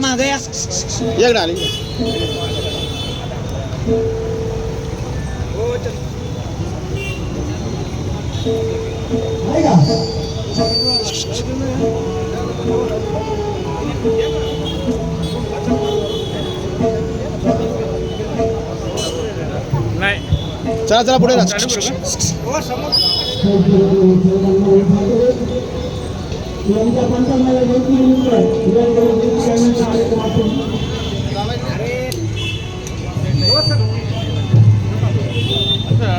माग या एक डाली नाही चला चला पुढे चालू करू का?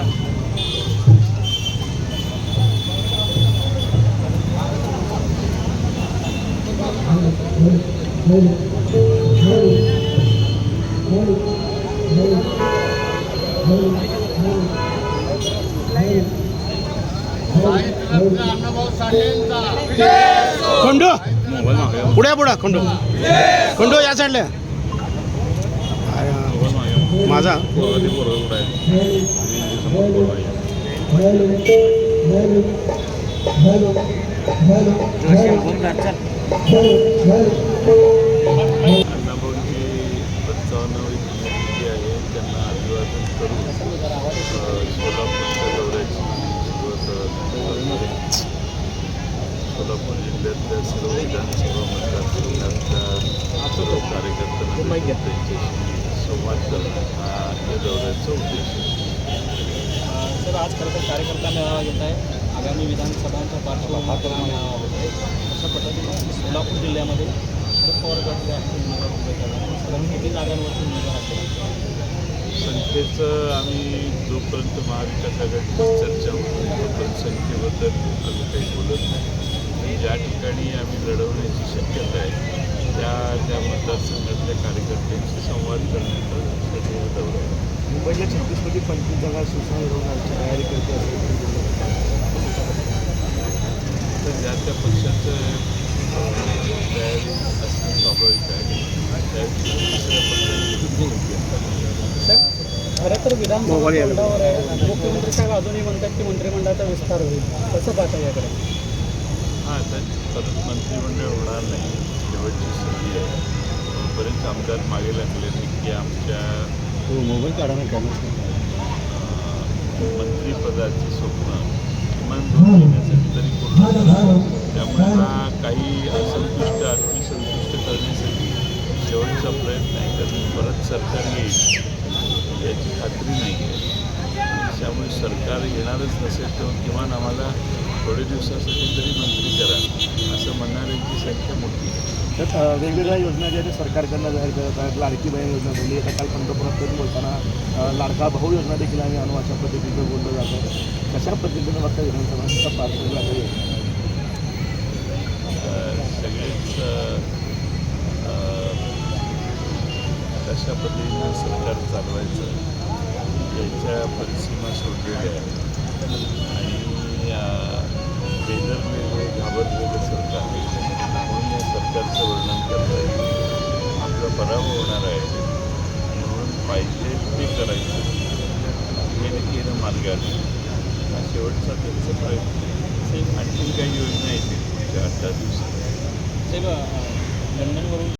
खंडू मोबाईल खंडू. पुढे पुढे खंडू. खंडू या साईडला माझा. कार्यकर्त्यांना भेटून त्यांच्याशी? संवाद करणं हा या दौऱ्याचा उद्देश सर आज खरं तर कार्यकर्ता मेळावा घेत आहे. आगामी विधानसभांच्या पार्श्वभूमीवर हा मेळावा होत आहे अशा पद्धतीने सोलापूर जिल्ह्यामध्ये शरद पवार गटाचे उमेदवार उभे करणार साधारण किती जागांवरती उमेदवार असतील संख्येचं आम्ही जोपर्यंत महाविकास आघाडीची चर्चा होते तोपर्यंत संख्येबद्दल आम्ही काही बोलत नाही. आणि ज्या ठिकाणी आम्ही लढवण्याची शक्यता आहे त्या त्या मतदारसंघातल्या कार्यकर्त्यांशी संवाद करण्याचा हा दौरा आहे. मुंबईला छत्तीसपैकी पंचवीस जागा शिवसेना लढवण्याची तयारी करते असं तर ज्या त्या पक्षाचं तयारी असणं स्वाभाविक आहे. त्या दुसऱ्या पक्षाने खरं तर विधानसभा तोंडावर आहे. मुख्यमंत्री साहेब अजूनही म्हणतात की मंत्रिमंडळाचा विस्तार होईल. कसं पाहता याकडे? हां आता परत मंत्रिमंडळ होणार नाही. शेवटची संधी आहे. बरेच आमदार मागे लागले की आमच्या मोबाईल काढा मंत्रिपदाचे स्वप्न किमान दोन महिन्यासाठी तरी पूर्ण झालं. त्यामुळे हा काही असंतुष्ट संतुष्ट करण्यासाठी शेवटचा प्रयत्न आहे. कारण परत सरकार येईल याची खात्री नाही आहे. त्यामुळे सरकार येणारच नसेल तर किमान आम्हाला थोडे दिवसासाठी तरी मंत्री करा. म्हणणाऱ्यांची संख्या मोठी. तर वेगवेगळ्या योजना ज्या सरकारकडनं जाहीर करत आहेत. लाडकी बहीण योजना बोलली. आता काल पंतप्रधान बोलताना लाडका भाऊ योजना देखील आम्ही आणू अशा पद्धतीचं बोललं जातं. कशा पद्धतीनं बघता विधानसभांचा पार्श्वभूमीला अ, सगळेच कशा पद्धतीनं सरकार चालवायचं याच्या परिसीमा सोडलेल्या आहेत. आणि अ, बेदरलेलं घाबरलेलं पराभव होणार आहे. म्हणून पाहिजे ते करायचं. हे केलं मार्गाने हा शेवटचा त्यांचा प्रयत्न. आणखी काही योजना येतील पुढच्या अठरा दिवसात. साहेब अं, लंडनवरून